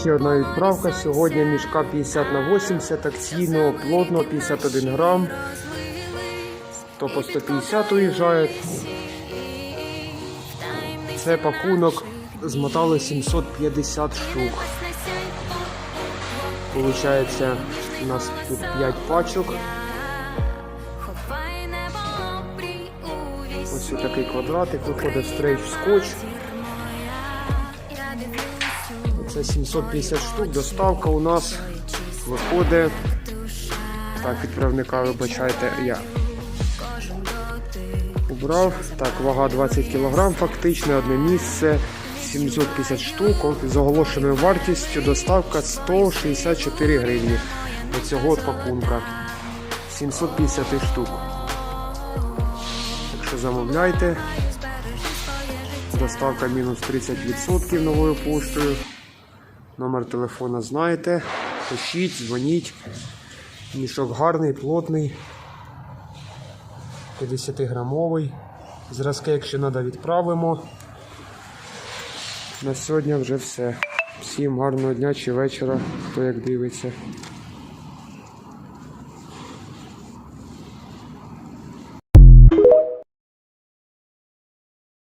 Ще одна відправка. Сьогодні мішка 50 на 80 акційного, плотно 51 грам. То по 150 уїжджає. Це пакунок змотали 750 штук. Получається, у нас тут 5 пачок. Ось такий квадратик, виходить стрейч скотч. Це 750 штук. Доставка у нас виходить. Так, відправника, вибачайте, я убрав. Так, вага 20 кг, фактично, одне місце. 750 штук з оголошеною вартістю доставка 164 гривні. Оцього от пакунка. 750 штук. Так що замовляйте. Доставка мінус 30% новою поштою. Номер телефона знаєте. Пишіть, дзвоніть. Мішок гарний, плотний. 50 грамовий. Зразки, якщо треба, відправимо. На сьогодні вже все. Всім гарного дня чи вечора, хто як дивиться.